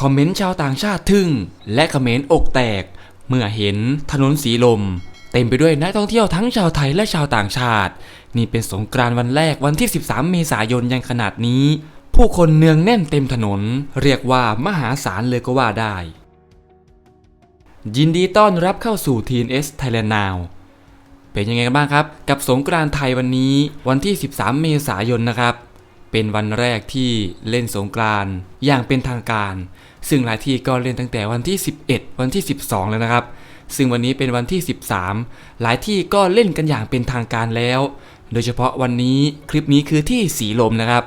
คอมเมนต์ชาวต่างชาติทึ่ง และคอมเขมนต์อกแตก เมื่อเห็นถนนสีลม เต็มไปด้วยนักท่องเที่ยวทั้งชาวไทยและชาวต่างชาติ นี่เป็นสงกรานต์วันแรกวันที่ 13 เมษายนยังขนาดนี้ ผู้คนเนืองแน่นเต็มถนน เรียกว่ามหาศาลเลยก็ว่าได้ ยินดีต้อนรับเข้าสู่ TNS Thailand Now เป็นยังไงกันบ้างครับ กับสงกรานต์ไทยวันนี้วันที่ 13 เมษายนนะครับ เป็นวันแรกที่เล่นสงกรานต์อย่างเป็นทางการ ซึ่งหลายที่ก็เล่นตั้งแต่วันที่ 11 วันที่ 12 แล้วนะครับ ซึ่งวันนี้เป็นวันที่ 13 หลายที่ก็เล่นกันอย่างเป็นทางการแล้ว โดยเฉพาะวันนี้คลิปนี้คือที่สีลมนะครับ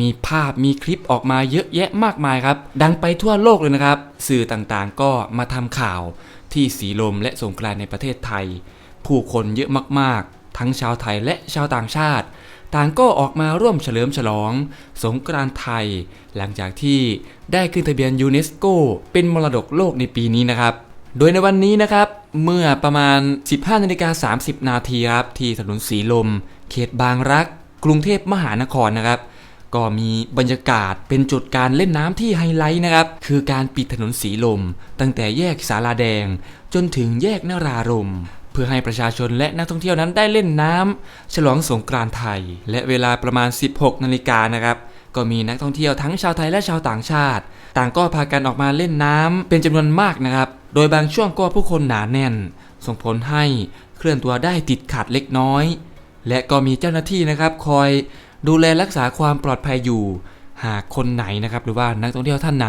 มีภาพมีคลิปออกมาเยอะแยะมากมายครับ ดังไปทั่วโลกเลยนะครับ สื่อต่างๆก็มาทำข่าวที่สีลมและสงกรานในประเทศไทย ผู้คนเยอะมากๆ ทั้งชาวไทยและชาวต่างชาติ ต่างก็ออกมาร่วมเฉลิมฉลอง สงกรานต์ไทย หลังจากที่ได้ขึ้นทะเบียนยูเนสโกเป็นมรดกโลกในปีนี้นะครับโดยในวันนี้นะครับ เมื่อประมาณ 15นาฬิกา30 นาทีครับ ที่ถนนสีลม เขตบางรัก กรุงเทพมหานครนะครับ ก็มีบรรยากาศเป็นจุดการเล่นน้ำที่ไฮไลท์นะครับ คือการปิดถนนสีลม ตั้งแต่แยกสาลาแดง จนถึงแยกนารารม เพื่อให้ประชาชนและนักท่องเที่ยวนั้นได้เล่นน้ำฉลองสงกรานต์ไทย และเวลาประมาณ 16 นาฬิกานะครับก็มีนักท่องเที่ยวทั้งชาวไทยและชาวต่างชาติ ต่างก็พากันออกมาเล่นน้ำเป็นจำนวนมากนะครับ โดยบางช่วงก็ผู้คนหนาแน่น ส่งผลให้เคลื่อนตัวได้ติดขัดเล็กน้อย และก็มีเจ้าหน้าที่นะครับคอยดูแลรักษาความปลอดภัยอยู่ หากคนไหนนะครับหรือว่านักท่องเที่ยวท่านไหน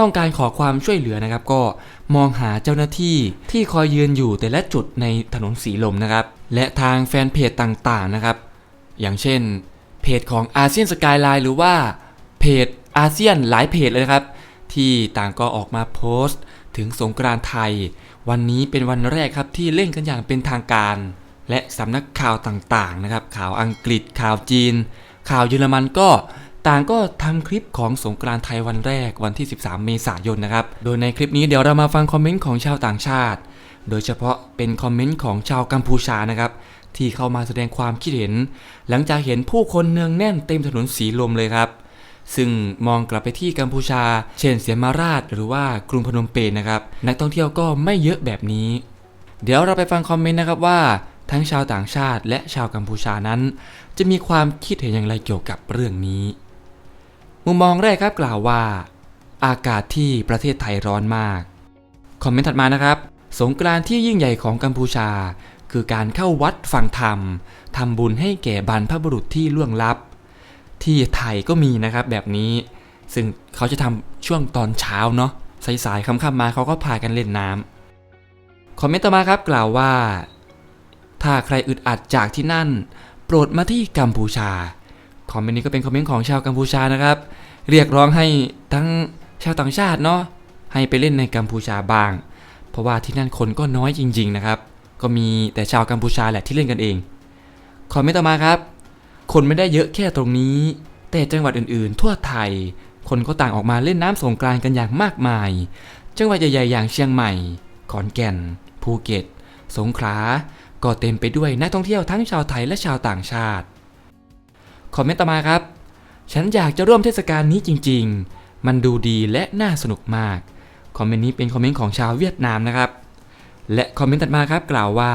ต้องการขอความช่วยเหลือนะครับ ก็มองหาเจ้าหน้าที่ที่คอยยืนอยู่แต่ละจุดในถนนสีลมนะครับ และทางแฟนเพจต่างๆนะครับ อย่างเช่น เพจของอาเซียนสกายไลน์หรือว่าเพจอาเซียนหลายเพจเลยนะครับ ที่ต่างก็ออกมาโพสต์ ถึงสงกรานต์ไทย วันนี้เป็นวันแรกครับที่เล่นกันอย่างเป็นทางการ และสำนักข่าวต่างๆนะครับ ข่าวอังกฤษข่าวจีน ข่าวเยอรมันก็ ต่างก็ทำคลิปของสงกรานต์ไทยวันแรกวันที่ 13 เมษายนนะครับ โดยในคลิปนี้เดี๋ยวเรามาฟังคอมเมนต์ของชาวต่างชาติ โดยเฉพาะเป็นคอมเมนต์ของชาวกัมพูชานะครับ ที่เข้ามาแสดงความคิดเห็น หลังจากเห็นผู้คนเนืองแน่นเต็มถนนสีลมเลยครับ ซึ่งมองกลับไปที่กัมพูชา เช่นเสียมาราชหรือว่ากรุงพนมเปญนะครับ นักท่องเที่ยวก็ไม่เยอะแบบนี้ เดี๋ยวเราไปฟังคอมเมนต์นะครับว่าทั้งชาวต่างชาติและชาวกัมพูชานั้น จะมีความคิดเห็นอย่างไรเกี่ยวกับเรื่องนี้ มุมมองแรกครับกล่าวว่า อากาศที่ประเทศไทยร้อนมาก คอมเมนต์ถัดมานะครับ สงกรานต์ที่ยิ่งใหญ่ของกัมพูชา คือการเข้าวัดฟังธรรมทำบุญให้แก่บรรพบุรุษที่ล่วงลับ ที่ไทยก็มีนะครับแบบนี้ ซึ่งเขาจะทำช่วงตอนเช้าเนาะสายๆค่ำๆมาเขาก็พากันเล่นน้ำคอมเมนต์ต่อมาครับกล่าวว่า ถ้าใครอึดอัดจากที่นั่น โปรดมาที่กัมพูชา คอมเมนต์นี้ก็เป็นคอมเมนต์ของชาวกัมพูชานะครับ เรียกร้องให้ทั้งชาวต่างชาติเนาะให้ไปเล่นในกัมพูชาบ้าง เพราะว่าที่นั่นคนก็น้อยจริง ๆ นะครับ ก็มีแต่ชาวกัมพูชาแหละที่เล่นกันเอง คอมเมนต์ต่อมาครับ คนไม่ได้เยอะแค่ตรงนี้ แต่จังหวัดอื่นๆ ทั่วไทย คนก็ต่างออกมาเล่นน้ำสงกรานต์กันอย่างมากมาย จังหวัดใหญ่ๆอย่างเชียงใหม่ ขอนแก่น ภูเก็ต สงขลา ก็เต็มไปด้วยนักท่องเที่ยวทั้งชาวไทยและชาวต่างชาติ คอมเมนต์ต่อมาครับ ฉันอยากจะร่วมเทศกาลนี้จริง ๆ มันดูดีและน่าสนุกมาก คอมเมนต์นี้เป็นคอมเมนต์ของชาวเวียดนามนะครับ และคอมเมนต์ถัดมาครับกล่าวว่า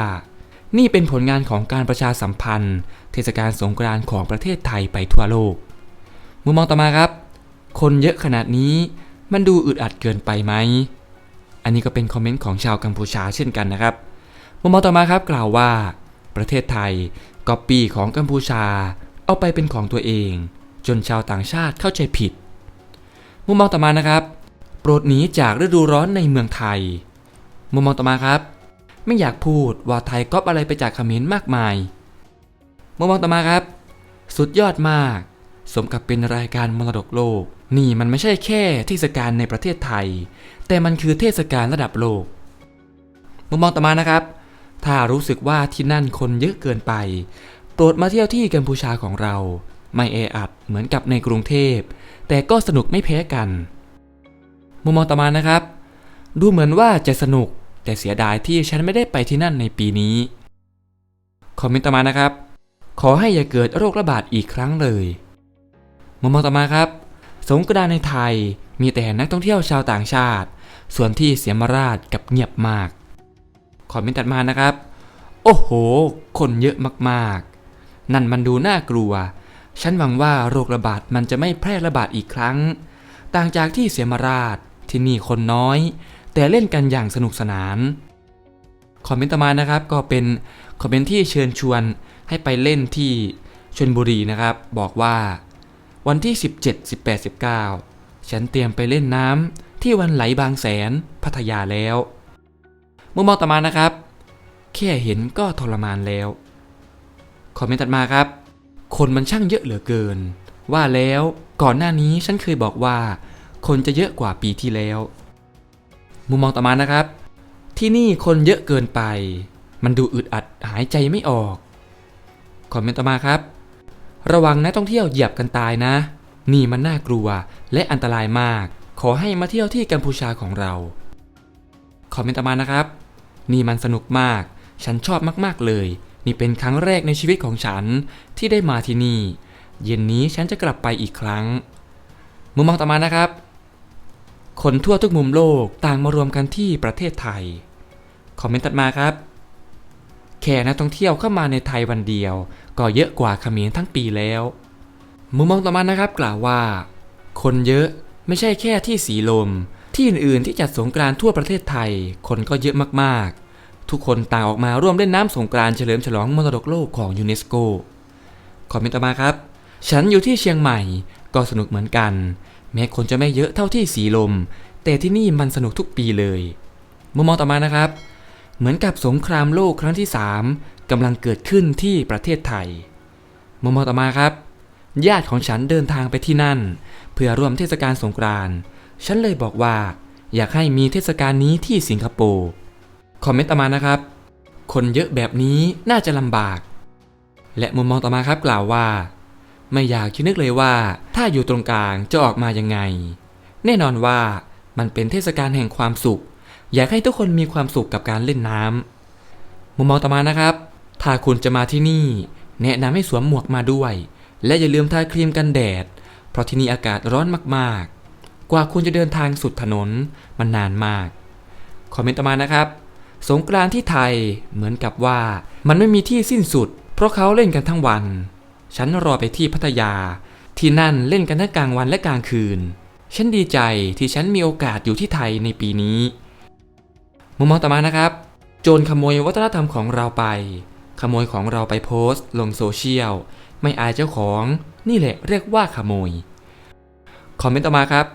นี่เป็นผลงานของการประชาสัมพันธ์ เทศกาลสงกรานต์ของประเทศไทยไปทั่วโลก มุมมองต่อมาครับ คนเยอะขนาดนี้ มันดูอึดอัดเกินไปไหม อันนี้ก็เป็นคอมเมนต์ของชาวกัมพูชาเช่นกันนะครับ มุมมองต่อมาครับกล่าวว่า ประเทศไทยก๊อปปี้ของกัมพูชา เอาไปเป็นของตัวเอง จนชาวต่างชาติเข้าใจผิด มุมมองต่อมานะครับ โปรดหนีจากฤดูร้อนในเมืองไทย มุมมองต่อมาครับ ไม่อยากพูดว่าไทยก๊อปอะไรไปจากเขมรมากมาย มุมมองต่อมาครับ สุดยอดมาก สมกับเป็นรายการมรดกโลก นี่มันไม่ใช่แค่เทศกาลในประเทศไทย แต่มันคือเทศกาลระดับโลก มุมมองต่อมานะครับ ถ้ารู้สึกว่าที่นั่นคนเยอะเกินไป โปรดมาเที่ยวที่กัมพูชาของเรา ไม่แออัดเหมือนกับในกรุงเทพ แต่ก็สนุกไม่แพ้กัน มุมมองต่อมานะครับ ดูเหมือนว่าจะสนุก แต่เสียดายที่ฉันไม่ได้ไปที่นั่นในปีนี้ คอมเมนต์ต่อมานะครับ ขอให้อย่าเกิดโรคระบาดอีกครั้งเลย มุมมองต่อมาครับ สงกรานต์ในไทยมีแต่นักท่องเที่ยวชาวต่างชาติ ส่วนที่เสียมราชกับเงียบมาก คอมเมนต์ตัดมานะครับ โอ้โห คนเยอะมากๆ นั่นมันดูน่ากลัว ฉันหวังว่าโรคระบาดมันจะไม่แพร่ระบาดอีกครั้ง ต่างจากที่เสียมราชที่นี่คนน้อย แต่เล่นกันอย่างสนุกสนาน คอมเมนต์ต่อมานะครับก็เป็นคอมเมนต์ที่เชิญชวนให้ไปเล่นที่ชลบุรีนะครับ บอกว่าวันที่ 17 18 19 ฉันเตรียมไปเล่นน้ำที่วันไหลบางแสนพัทยาแล้วมุมมองต่อมานะครับ แค่เห็นก็ทรมานแล้ว คอมเมนต์ตัดมาครับ คนมันช่างเยอะเหลือเกิน ว่าแล้วก่อนหน้านี้ฉันเคยบอกว่า คนจะเยอะกว่าปีที่แล้ว มุมมองต่อมานะครับ ที่นี่คนเยอะเกินไป มันดูอึดอัดหายใจไม่ออกคอมเมนต์ต่อมาครับ ระวังนักท่องเที่ยวเหยียบกันตายนะ นี่มันน่ากลัวและอันตรายมาก ขอให้มาเที่ยวที่กัมพูชาของเรา คอมเมนต์ต่อมานะครับ นี่มันสนุกมาก ฉันชอบมากๆเลย นี่เป็นครั้งแรกในชีวิตของฉันที่ได้มาที่นี่ เย็นนี้ฉันจะกลับไปอีกครั้ง มุมมองต่อมานะครับ คนทั่วทุกมุมโลกต่างมารวมกันที่ประเทศไทย คอมเมนต์ตัดมาครับ แค่นักท่องเที่ยวเข้ามาในไทยวันเดียว ก็เยอะกว่าเขมรทั้งปีแล้ว มุมมองต่อมานะครับกล่าวว่า คนเยอะไม่ใช่แค่ที่สีลม ที่อื่นๆที่จัดสงกรานต์ทั่วประเทศไทย คนก็เยอะมากๆ ทุกคนต่างออกมาร่วมเล่นน้ำสงกรานต์เฉลิมฉลองมรดกโลกของยูเนสโกคอมเมนต์ต่อมาครับ ฉันอยู่ที่เชียงใหม่ก็สนุกเหมือนกัน แม้คนจะไม่เยอะเท่าที่สีลม แต่ที่นี่มันสนุกทุกปีเลยมุมมองต่อมานะครับ เหมือนกับสงครามโลกครั้งที่ 3กำลังเกิดขึ้นที่ประเทศไทยมุมมองต่อมาครับ ญาติของฉันเดินทางไปที่นั่น เพื่อร่วมเทศกาลสงกรานต์ฉันเลยบอกว่า อยากให้มีเทศกาลนี้ที่สิงคโปร์ คอมเมนต์ต่อมานะครับ คนเยอะแบบนี้น่าจะลำบาก และมุมมองต่อมาครับกล่าวว่า ไม่อยากจะนึกเลยว่า ถ้าอยู่ตรงกลางจะออกมายังไง แน่นอนว่ามันเป็นเทศกาลแห่งความสุข อยากให้ทุกคนมีความสุขกับการเล่นน้ำมุมมองต่อมานะครับ ถ้าคุณจะมาที่นี่ แนะนำให้สวมหมวกมาด้วย และอย่าลืมทาครีมกันแดด เพราะที่นี่อากาศร้อนมากๆ กว่าคุณจะเดินทางสุดถนนมันนานมาก คอมเมนต์ต่อมานะครับ สงกรานต์ที่ไทยเหมือนกับว่ามันไม่มีที่สิ้นสุด เพราะเขาเล่นกันทั้งวัน ฉันรอไปที่พัทยา ที่นั่นเล่นกันทั้งกลางวันและกลางคืน ฉันดีใจที่ฉันมีโอกาสอยู่ที่ไทยในปีนี้มุมมองต่อมานะครับ โจรขโมยวัฒนธรรมของเราไป ขโมยของเราไปโพสต์ ลงโซเชียล ไม่อายเจ้าของนี่แหละเรียกว่าขโมย คอมเมนต์ต่อมาครับ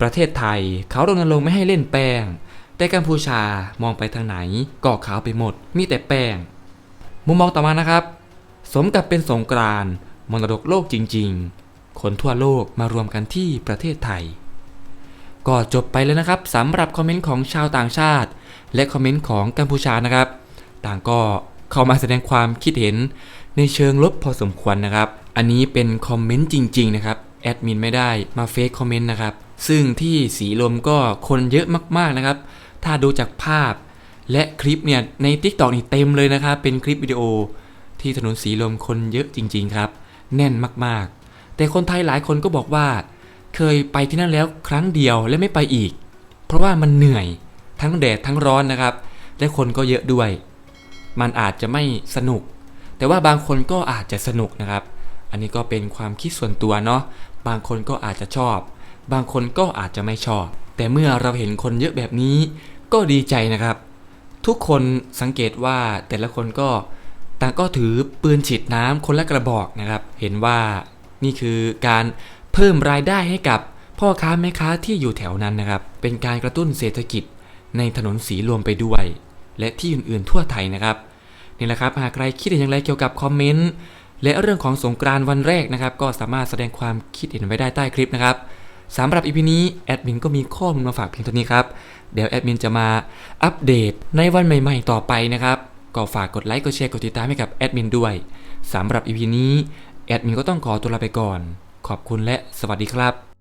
ประเทศไทยเขารณรงค์ไม่ให้เล่นแป้ง แต่กัมพูชามองไปทางไหนก็ขาวไปหมด มีแต่แป้ง มุมมองต่อมานะครับ สมกับเป็นสงกรานต์มรดกโลกจริง ๆ คนทั่วโลกมารวมกันที่ประเทศไทย ก็จบไปแล้วนะครับสำหรับคอมเมนต์ของชาวต่างชาติ และคอมเมนต์ของกัมพูชานะครับ ต่างก็เข้ามาแสดงความคิดเห็นในเชิงลบพอสมควรนะครับ อันนี้เป็นคอมเมนต์จริง ๆ นะครับแอดมินไม่ได้มาเฟซคอมเมนต์นะครับ ซึ่งที่สีลมก็คนเยอะมากๆนะครับ ถ้าดูจากภาพ และคลิปเนี่ยใน t ิ k t o k นี่เต็มเลยนะครับ เป็นคลิปวิดีโอที่ถนนสีลมคนเยอะจริง ๆ ครับ แน่นมากๆ แต่คนไทยหลายคนก็บอกว่า เคยไปที่นั่นแล้วครั้งเดียวและไม่ไปอีก เพราะว่ามันเหนื่อยทั้งแดดทั้งร้อนนะครับ และคนก็เยอะด้วย มันอาจจะไม่สนุก แต่ว่าบางคนก็อาจจะสนุกนะครับ อันนี้ก็เป็นความคิดส่วนตัวเนาะบางคนก็อาจจะชอบ บางคนก็อาจจะไม่ชอบ แต่เมื่อเราเห็นคนเยอะแบบนี้ก็ดีใจนะครับ ทุกคนสังเกตว่าแต่ละคนก็ต่างก็ถือปืนฉีดน้ำคนละกระบอกนะครับ เห็นว่านี่คือการเพิ่มรายได้ให้กับพ่อค้าแม่ค้าที่อยู่แถวนั้นนะครับ เป็นการกระตุ้นเศรษฐกิจในถนนสีลมไปด้วย และที่อื่นๆทั่วไทยนะครับนี่แหละครับหากใครคิดเห็นอย่างไรเกี่ยวกับคอมเมนต์และเรื่องของสงกรานต์วันแรกนะครับ ก็สามารถแสดงความคิดเห็นไว้ได้ใต้คลิปนะครับ สำหรับอีพีนี้แอดมินก็มีข้อมูลมาฝากเพียงเท่านี้ครับ เดี๋ยวแอดมินจะมาอัปเดตในวันใหม่ๆต่อไปนะครับ ก็ฝากกดไลค์ กดแชร์ กดติดตามให้กับแอดมินด้วยสำหรับอีพีนี้แอดมินก็ต้องขอตัวลาไปก่อน ขอบคุณและสวัสดีครับ